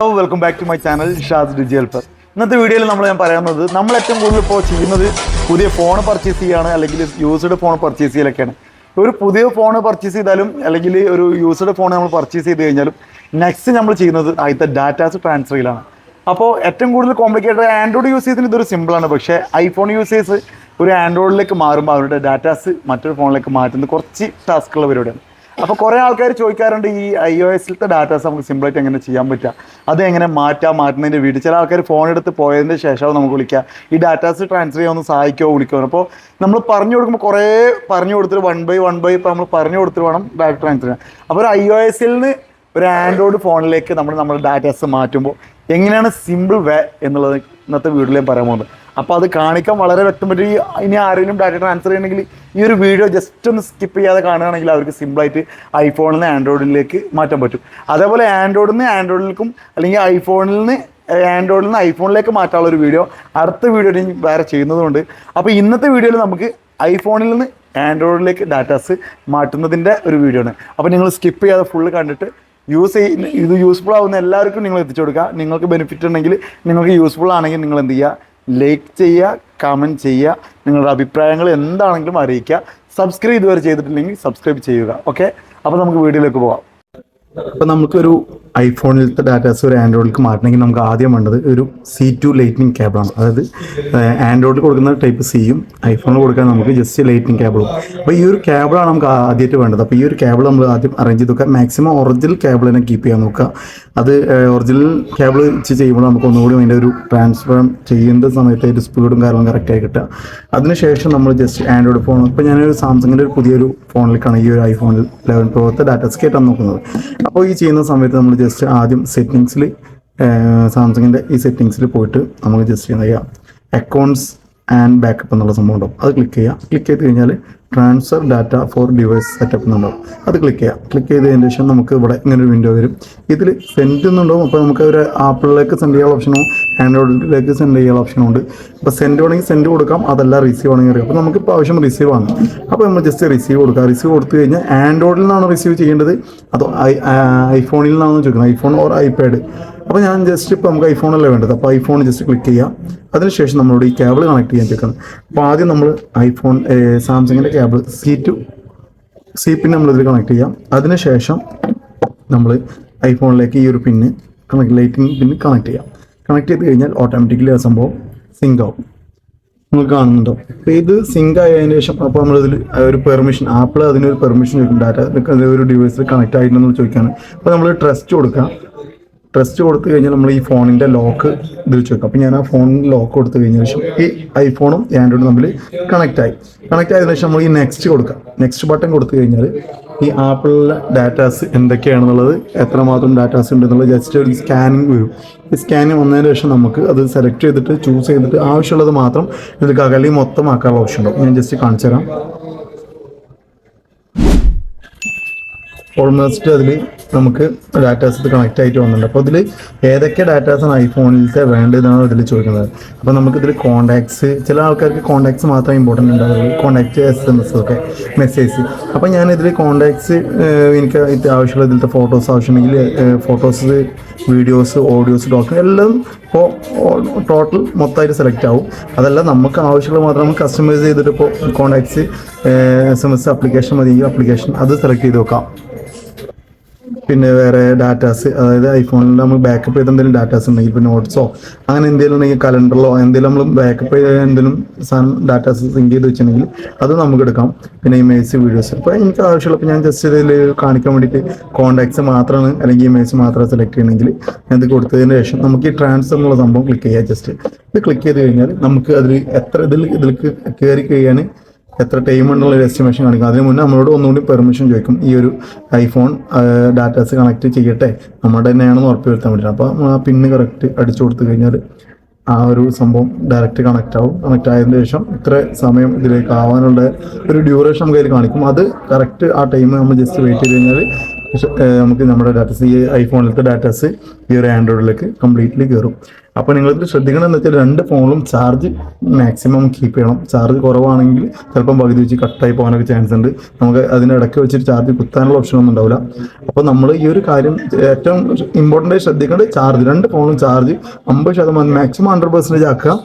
Hello welcome back to my channel Shaz digi helper ഇന്നത്തെ വീഡിയോയിൽ നമ്മൾ ഞാൻ പറയുന്നത് നമ്മൾ ഏറ്റവും കൂടുതൽ ഇപ്പോൾ ചെയ്യുന്നത് പുതിയ ഫോൺ പർച്ചേസ് ചെയ്യുകയാണ് അല്ലെങ്കിൽ യൂസ്ഡ് ഫോൺ പർച്ചേസ് ചെയ്യലൊക്കെയാണ്. ഒരു പുതിയ ഫോൺ പർച്ചേസ് ചെയ്താലും അല്ലെങ്കിൽ ഒരു യൂസ്ഡ് ഫോൺ നമ്മൾ പർച്ചേസ് ചെയ്ത് കഴിഞ്ഞാലും നെക്സ്റ്റ് നമ്മൾ ചെയ്യുന്നത് ആദ്യത്തെ ഡാറ്റാസ് ട്രാൻസ്ഫറിലാണ് അപ്പോൾ ഏറ്റവും കൂടുതൽ കോംപ്ലിക്കേറ്റഡ് ആൻഡ്രോയിഡ് യൂസ് യൂസേഴ്സിന് ഇതൊരു സിമ്പിളാണ് പക്ഷേ ഐഫോൺ യൂസേഴ്സ് ഒരു ആൻഡ്രോയിഡിലേക്ക് മാറുമ്പോൾ അവരുടെ ഡാറ്റാസ് മറ്റൊരു ഫോണിലേക്ക് മാറ്റുന്നത് കുറച്ച് ടാസ്ക്കുള്ള പരിപാടിയാണ്. അപ്പോൾ കുറേ ആൾക്കാർ ചോദിക്കാറുണ്ട് ഈ ഐ ഒ എസിലത്തെ ഡാറ്റാസ് നമുക്ക് സിമ്പിളായിട്ട് എങ്ങനെ ചെയ്യാൻ പറ്റുക അത് എങ്ങനെ മാറ്റാ മാറ്റുന്നതിന്റെ വീട് ചില ആൾക്കാർ ഫോൺ എടുത്ത് പോയതിന്റെ ശേഷം നമുക്ക് വിളിക്കുക ഈ ഡാറ്റാസ് ട്രാൻസ്ഫർ ചെയ്യാൻ ഒന്ന് സഹായിക്കുമോ വിളിക്കുമോ അപ്പോൾ നമ്മൾ പറഞ്ഞു കൊടുക്കുമ്പോൾ കുറേ പറഞ്ഞു കൊടുത്തിട്ട് വൺ ബൈ വൺ ബൈ ഇപ്പോൾ നമ്മൾ പറഞ്ഞു കൊടുത്തിട്ട് വേണം ഡാറ്റ ട്രാൻസ്ഫർ ചെയ്യാൻ. അപ്പോൾ ഒരു ഐ ഒ എസിൽ നിന്ന് ഒരു ആൻഡ്രോയിഡ് ഫോണിലേക്ക് നമ്മൾ നമ്മുടെ ഡാറ്റാസ് മാറ്റുമ്പോൾ എങ്ങനെയാണ് സിമ്പിൾ വേ എന്നുള്ളത് ഇന്നത്തെ ഞാൻ പറയാൻ പോകുന്നത്. അപ്പോൾ അത് കാണിക്കാൻ വളരെ വ്യക്തം പറ്റും ഇനി ആരെങ്കിലും ഡാറ്റ ട്രാൻസ്ഫർ ചെയ്യണമെങ്കിൽ ഈ ഒരു വീഡിയോ ജസ്റ്റ് ഒന്ന് സ്കിപ്പ് ചെയ്യാതെ കാണുകയാണെങ്കിൽ അവർക്ക് സിമ്പിളായിട്ട് ഐഫോണിൽ നിന്ന് ആൻഡ്രോയിഡിലേക്ക് മാറ്റാൻ പറ്റും. അതേപോലെ ആൻഡ്രോയിഡിൽ നിന്ന് ആൻഡ്രോയിഡിലേക്കും അല്ലെങ്കിൽ ഐഫോണിൽ നിന്ന് ആൻഡ്രോയിഡിൽ നിന്ന് ഐഫോണിലേക്ക് മാറ്റാനുള്ള ഒരു വീഡിയോ അടുത്ത വീഡിയോ ഞാൻ വേറെ ചെയ്യുന്നതുകൊണ്ട്. അപ്പോൾ ഇന്നത്തെ വീഡിയോയിൽ നമുക്ക് ഐഫോണിൽ നിന്ന് ആൻഡ്രോയിഡിലേക്ക് ഡാറ്റാസ് മാറ്റുന്നതിന്റെ ഒരു വീഡിയോ ആണ്. അപ്പോൾ നിങ്ങൾ സ്കിപ്പ് ചെയ്യാതെ ഫുള്ള് കണ്ടിട്ട് യൂസ് ചെയ്യുന്ന ഇത് യൂസ്ഫുൾ ആവുന്ന എല്ലാവർക്കും നിങ്ങൾ എത്തിച്ചു കൊടുക്കുക നിങ്ങൾക്ക് ബെനിഫിറ്റ് ഉണ്ടെങ്കിൽ നിങ്ങൾക്ക് യൂസ്ഫുൾ ആണെങ്കിൽ നിങ്ങൾ എന്ത് ചെയ്യുക? ലൈക്ക് ചെയ്യുക കമന്റ് ചെയ്യുക നിങ്ങളുടെ അഭിപ്രായങ്ങൾ എന്താണെങ്കിലും അറിയിക്കുക. സബ്സ്ക്രൈബ് ഇതുവരെ ചെയ്തിട്ടില്ലെങ്കിൽ സബ്സ്ക്രൈബ് ചെയ്യുക. ഓക്കെ അപ്പോൾ നമുക്ക് വീഡിയോയിലേക്ക് പോകാം. അപ്പോൾ നമുക്കൊരു ഐഫോണിലത്തെ ഡാറ്റാസ് ഒരു ആൻഡ്രോയിഡിലേക്ക് മാറ്റണമെങ്കിൽ നമുക്ക് ആദ്യം വേണ്ടത് ഒരു സി ടു ലൈറ്റ്നിങ് കേബിളാണ്. അതായത് ആൻഡ്രോയിഡിൽ കൊടുക്കുന്ന ടൈപ്പ് സിയും ഐഫോണിൽ കൊടുക്കാൻ നമുക്ക് ജസ്റ്റ് ലൈറ്റ്നിങ് കേബിളും. അപ്പോൾ ഈ ഒരു കേബിളാണ് നമുക്ക് ആദ്യമായിട്ട് വേണ്ടത്. അപ്പോൾ ഈ ഒരു കേബിൾ നമ്മൾ ആദ്യം അറേഞ്ച് ചെയ്ത് നോക്കുക. മാക്സിമം ഒറിജിനൽ കേബിൾ തന്നെ കീപ്പ് ചെയ്യാൻ നോക്കുക. അത് ഒറിജിനൽ കേബിൾ വെച്ച് ചെയ്യുമ്പോൾ നമുക്ക് ഒന്നുകൂടി അതിന്റെ ഒരു ട്രാൻസ്ഫർ ചെയ്യുന്ന സമയത്ത് ഒരു സ്പീഡും കാര്യങ്ങളും കറക്റ്റായി കിട്ടുക. അതിനുശേഷം നമ്മൾ ജസ്റ്റ് ആൻഡ്രോയിഡ് ഫോൺ ഇപ്പോൾ ഞാനൊരു സാംസങ്ങിന്റെ ഒരു പുതിയൊരു ഫോണിലേക്കാണ് ഈ ഒരു ഐഫോണിൽ ലെവൻ പ്രോത്തെ ഡാറ്റാസ് കേട്ടാണ് നോക്കുന്നത്. അപ്പോൾ ഈ ചെയ്യുന്ന സമയത്ത് നമ്മൾ ജസ്റ്റ് ആദ്യം സെറ്റിങ്സിൽ സാംസങ്ങിന്റെ ഈ സെറ്റിങ്സിൽ പോയിട്ട് നമുക്ക് ജസ്റ്റ് എന്താ ചെയ്യുക അക്കൗണ്ട്സ് ആൻഡ് ബാക്കപ്പ് എന്നുള്ള സംഭവം ഉണ്ടാവും. അത് ക്ലിക്ക് ചെയ്യുക ക്ലിക്ക് ചെയ്ത് കഴിഞ്ഞാൽ transfer data for device setup എന്നുണ്ടോ അത് ക്ലിക്ക് ചെയ്യാം. ക്ലിക്ക് ചെയ്തതിന് ശേഷം നമുക്ക് ഇവിടെ ഇങ്ങനെ ഒരു വിൻഡോ വരും. ഇതിൽ സെൻഡ് എന്നുണ്ടോ അപ്പോൾ നമുക്ക് ഒരു ആപ്പിളിലേക്ക് സെൻഡ് ചെയ്യാനുള്ള ഓപ്ഷനോ ആൻഡ്രോയിഡിലേക്ക് സെൻഡ് ചെയ്യാനുള്ള ഓപ്ഷനും ഉണ്ട്. അപ്പോൾ സെൻഡ് വേണമെങ്കിൽ സെൻഡ് കൊടുക്കാം. അതല്ല റിസീവ് ആണെങ്കിൽ അറിയാം. അപ്പോൾ നമുക്ക് ഇപ്പോൾ ആവശ്യം റിസീവ് ആണ്. അപ്പോൾ നമ്മൾ ജസ്റ്റ് റിസീവ് കൊടുക്കുക റിസീവ് കൊടുത്തു കഴിഞ്ഞാൽ ആൻഡ്രോയിഡിൽ നിന്നാണോ റിസീവ് ചെയ്യേണ്ടത്? അതോ ഐ ഐഫോണിൽ നിന്നാണോ ചോദിക്കുന്നത്? ഐഫോൺ ഓർ ഐപാഡ് അപ്പോൾ ഞാൻ ജസ്റ്റ് ഇപ്പോൾ നമുക്ക് ഐഫോണല്ലേ വേണ്ടത്? അപ്പോൾ ഐഫോൺ ജസ്റ്റ് ക്ലിക്ക് ചെയ്യാം. അതിനുശേഷം നമ്മളോട് ഈ കേബിൾ കണക്ട് ചെയ്യാൻ ചോദിക്കുന്നത്. അപ്പോൾ ആദ്യം നമ്മൾ ഐഫോൺ സാംസങ്ങിന്റെ cable C to C pin നമ്മളിതിൽ കണക്ട് ചെയ്യാം. അതിനുശേഷം നമ്മൾ ഐഫോണിലേക്ക് ഈ ഒരു pin connect lighting pin connect ചെയ്യാം. കണക്ട് ചെയ്ത് കഴിഞ്ഞാൽ ഓട്ടോമാറ്റിക്കലി ആ സംഭവം സിങ്ക് ആവും. നിങ്ങൾ കാണുന്നുണ്ടോ? അപ്പോൾ ഇത് സിങ്ക് ആയതിനു ശേഷം അപ്പോൾ നമ്മളിതിൽ ഒരു പെർമിഷൻ ആപ്പിൾ അതിനൊരു പെർമിഷൻ ചോദിക്കും ഡാറ്റ ഒരു ഡിവൈസിൽ കണക്ട് ആയിട്ടുണ്ടെന്ന് ചോദിക്കാണ്. അപ്പോൾ നമ്മൾ ട്രസ്റ്റ് കൊടുക്കാം. ട്രസ്റ്റ് കൊടുത്തു കഴിഞ്ഞാൽ നമ്മൾ ഈ ഫോണിന്റെ ലോക്ക് ഇതിൽ വെക്കും. അപ്പോൾ ഞാൻ ആ ഫോണിന്റെ ലോക്ക് കൊടുത്തു കഴിഞ്ഞ ശേഷം ഈ ഐഫോണും ആൻഡ്രോയിഡും തമ്മിൽ കണക്ട് ആയി. കണക്ട് ആയതിനു ശേഷം നമ്മൾ ഈ നെക്സ്റ്റ് കൊടുക്കാം. നെക്സ്റ്റ് ബട്ടൺ കൊടുത്തു കഴിഞ്ഞാൽ ഈ ആപ്പിളിലെ ഡാറ്റാസ് എന്തൊക്കെയാണെന്നുള്ളത് എത്രമാത്രം ഡാറ്റാസ് ഉണ്ട് എന്നുള്ളത് ജസ്റ്റ് ഒരു സ്കാനിങ് വരും. ഈ സ്കാനിങ് വന്നതിന് ശേഷം നമുക്ക് അത് സെലക്ട് ചെയ്തിട്ട് ചൂസ് ചെയ്തിട്ട് ആവശ്യമുള്ളത് മാത്രം ഇതിൽ കകലി മൊത്തമാക്കാനുള്ള ഓപ്ഷൻ ഉണ്ടാവും. ഞാൻ ജസ്റ്റ് കാണിച്ചു തരാം ഓൾമോസ്റ്റ് അതിൽ നമുക്ക് ഡാറ്റാസ് കണക്ട് ആയിട്ട് വന്നിട്ടുണ്ട്. അപ്പോൾ ഇതിൽ ഏതൊക്കെ ഡാറ്റാസാണ് ഐഫോണിലത്തെ വേണ്ടതെന്നാണ് ഇതിൽ ചോദിക്കുന്നത്. അപ്പോൾ നമുക്കിതിൽ കോൺടാക്ട്സ് ചില ആൾക്കാർക്ക് കോൺടാക്ട്സ് മാത്രം ഇമ്പോർട്ടന്റ് ഉണ്ടാവുള്ളൂ. കോൺടാക്ട് എസ് എം എസ് ഒക്കെ മെസ്സേജ് അപ്പോൾ ഞാൻ ഇതിൽ കോൺടാക്ട്സ് എനിക്ക് ആവശ്യമുള്ള ഇതിലത്തെ ഫോട്ടോസ് ആവശ്യമുണ്ടെങ്കിൽ ഫോട്ടോസ് വീഡിയോസ് ഓഡിയോസ് ഡോക്യുമെന്റ് എല്ലാം ഇപ്പോൾ ടോട്ടൽ മൊത്തമായിട്ട് സെലക്ട് ആവും. അതല്ല നമുക്ക് ആവശ്യമുള്ള മാത്രം നമുക്ക് കസ്റ്റമൈസ് ചെയ്തിട്ട് ഇപ്പോൾ contacts S M S application മതി ആപ്ലിക്കേഷൻ അത് സെലക്ട് ചെയ്ത് വെക്കാം. പിന്നെ വേറെ ഡാറ്റാസ് അതായത് ഐഫോണിൽ നമ്മൾ ബാക്കപ്പ് ചെയ്ത എന്തെങ്കിലും ഡാറ്റാസ് ഉണ്ടെങ്കിൽ ഇപ്പോൾ നോട്ട്സോ അങ്ങനെ എന്തെങ്കിലും ഉണ്ടെങ്കിൽ കലണ്ടറിലോ എന്തെങ്കിലും നമ്മൾ ബാക്കപ്പ് ചെയ്ത എന്തെങ്കിലും സാധനം ഡാറ്റാസ് സിങ്ക് ചെയ്ത് വെച്ചിട്ടുണ്ടെങ്കിൽ അത് നമുക്ക് എടുക്കാം. പിന്നെ ഇമേജ് വീഡിയോസ് ഇപ്പോൾ എനിക്ക് ആവശ്യമുള്ളപ്പോൾ ഞാൻ ജസ്റ്റ് ഇതിൽ കാണിക്കാൻ വേണ്ടിയിട്ട് കോൺടാക്ട്സ് മാത്രമാണ് അല്ലെങ്കിൽ ഇമേജ് മാത്രം സെലക്ട് ചെയ്യണമെങ്കിൽ ഞാൻ ഇത് കൊടുത്തതിന് ശേഷം നമുക്ക് ഈ ട്രാൻസ്ഫർ എന്നുള്ള സംഭവം ക്ലിക്ക് ചെയ്യാം. ജസ്റ്റ് ഇത് ക്ലിക്ക് ചെയ്ത് കഴിഞ്ഞാൽ നമുക്ക് അതിൽ എത്ര ഇതിൽ ഇതിലേക്ക് കയറി കഴിയാൻ എത്ര ടൈം ഉള്ള ഒരു എസ്റ്റിമേഷൻ കാണിക്കും. അതിന് മുന്നേ നമ്മളോട് ഒന്നുകൂടി പെർമിഷൻ ചോദിക്കും. ഈ ഒരു ഐഫോൺ ഡാറ്റാസ് കണക്ട് ചെയ്യട്ടെ? നമ്മുടെ തന്നെയാണെന്ന് ഉറപ്പ് വരുത്താൻ പറ്റില്ല അപ്പോൾ ആ പിന്ന് കറക്റ്റ് അടിച്ചു കൊടുത്തു കഴിഞ്ഞാൽ ആ ഒരു സംഭവം ഡയറക്റ്റ് കണക്റ്റ് ആവും. കണക്റ്റ് ആയതിനു ശേഷം ഇത്ര സമയം ഇതിലേക്ക് ആവാനുള്ള ഒരു ഡ്യൂറേഷൻ നമുക്ക് കാണിക്കും. അത് കറക്റ്റ് ആ ടൈം നമ്മൾ ജസ്റ്റ് വെയിറ്റ് ചെയ്ത് കഴിഞ്ഞാൽ നമുക്ക് നമ്മുടെ ഡാറ്റാസ് ഈ ഐഫോണിലത്തെ ഡാറ്റാസ് ഈ ഒരു ആൻഡ്രോയിഡിലേക്ക് കംപ്ലീറ്റ്ലി കയറും അപ്പോൾ നിങ്ങൾ ശ്രദ്ധിക്കണം എന്ന് വെച്ചാൽ രണ്ട് ഫോണിലും ചാർജ് മാക്സിമം കീപ്പ് ചെയ്യണം. ചാർജ് കുറവാണെങ്കിൽ ചിലപ്പം പകുതി വെച്ച് കട്ടായി പോകാനൊക്കെ ചാൻസ് ഉണ്ട്. നമുക്ക് അതിനിടയ്ക്ക് വെച്ചിട്ട് ചാർജ് കുത്താനുള്ള ഓപ്ഷൻ ഒന്നും ഉണ്ടാവില്ല. അപ്പോൾ നമ്മൾ ഈ ഒരു കാര്യം ഏറ്റവും ഇമ്പോർട്ടന്റ് ആയി ശ്രദ്ധിക്കേണ്ടത് ചാർജ് രണ്ട് ഫോണും ചാർജ് അമ്പത് ശതമാനം മാക്സിമം ഹൺഡ്രഡ് പെർസെന്റേജ് ആക്കുക.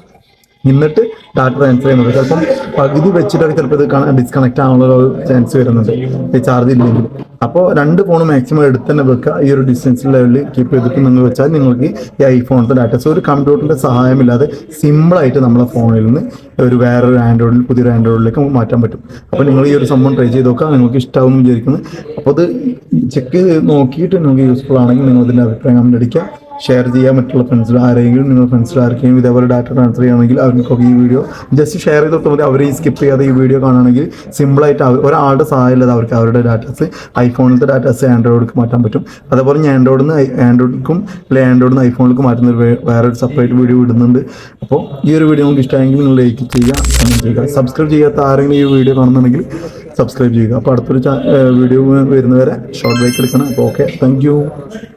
എന്നിട്ട് ഡാറ്റ ട്രാൻസ്ഫർ ചെയ്യുന്നത്. ചിലപ്പം പകുതി വെച്ചിട്ടൊക്കെ ചിലപ്പോൾ ഇത് ഡിസ്കണക്ട് ആവാനുള്ള ചാൻസ് വരുന്നുണ്ട്. ഈ ചാർജ് ഇല്ലെങ്കിൽ. അപ്പോൾ രണ്ട് ഫോണും മാക്സിമം എടുത്ത് തന്നെ വെക്കുക. ഈ ഒരു ഡിസ്റ്റൻസ് ലെവലിൽ കീപ്പ് ചെയ്തിട്ട് നിങ്ങൾ വെച്ചാൽ നിങ്ങൾക്ക് ഈ ഐഫോണിന്റെ ഡാറ്റ സോ ഒരു കമ്പ്യൂട്ടറിന്റെ സഹായമില്ലാതെ സിമ്പിളായിട്ട് നമ്മളെ ഫോണിൽ നിന്ന് ഒരു വേറൊരു ആൻഡ്രോയിഡിൽ പുതിയൊരു ആൻഡ്രോയിഡിലേക്ക് മാറ്റാൻ പറ്റും. അപ്പോൾ നിങ്ങൾ ഈ ഒരു സംഭവം ട്രൈ ചെയ്ത് നോക്കുക. നിങ്ങൾക്ക് ഇഷ്ടമാവും വിചാരിക്കുന്നത് വിചാരിക്കുന്നു. അപ്പോൾ അത് ചെക്ക് ചെയ്ത് നോക്കിയിട്ട് നിങ്ങൾക്ക് യൂസ്ഫുൾ ആണെങ്കിൽ നിങ്ങൾ ഇതിന്റെ അഭിപ്രായം കമന്റ് അടിക്കുക. ഷെയർ ചെയ്യുക മറ്റുള്ള ഫ്രണ്ട്സിൽ ആരെങ്കിലും നിങ്ങൾ ഫ്രണ്ട്സിൽ ആർക്കെങ്കിലും ഇതേപോലെ ഡാറ്റ ട്രാൻസ്ഫർ ചെയ്യണമെങ്കിൽ അവർക്കൊക്കെ ഈ വീഡിയോ ജസ്റ്റ് ഷെയർ ചെയ്ത് മതി. അവർ ഈ സ്കിപ്പ് ചെയ്യാതെ ഈ വീഡിയോ കാണുകയാണെങ്കിൽ സിമ്പിളായിട്ട് ഒരാളുടെ സഹായമില്ലാതെ അവർക്ക് അവരുടെ ഡാറ്റാസ് ഐഫോണിലത്തെ ഡാറ്റാസ് ആൻഡ്രോയിഡിലേക്ക് മാറ്റാൻ പറ്റും. അതേപോലെ ഞാൻ ആൻഡ്രോയിഡിൽ നിന്ന് ആൻഡ്രോയിഡിക്കും അല്ലെങ്കിൽ ആൻഡ്രോയിഡിൽ നിന്ന് ഐഫോണിലേക്ക് മാറ്റുന്ന ഒരു വേറൊരു സെപ്പറേറ്റ് വീഡിയോ ഇടുന്നുണ്ട്. അപ്പോൾ ഈ ഒരു വീഡിയോ നിങ്ങൾക്ക് ഇഷ്ടമായെങ്കിൽ നിങ്ങൾ ലൈക്ക് ചെയ്യുക കമന്റ് ചെയ്യുക. സബ്സ്ക്രൈബ് ചെയ്യാത്ത ആരെങ്കിലും ഈ വീഡിയോ കാണുന്നുണ്ടെങ്കിൽ സബ്സ്ക്രൈബ് ചെയ്യുക. അപ്പോൾ അടുത്തൊരു വീഡിയോ വരുന്നവരെ ഷോർട്ട് ബ്രേക്ക് എടുക്കണം. അപ്പോൾ ഓക്കെ താങ്ക്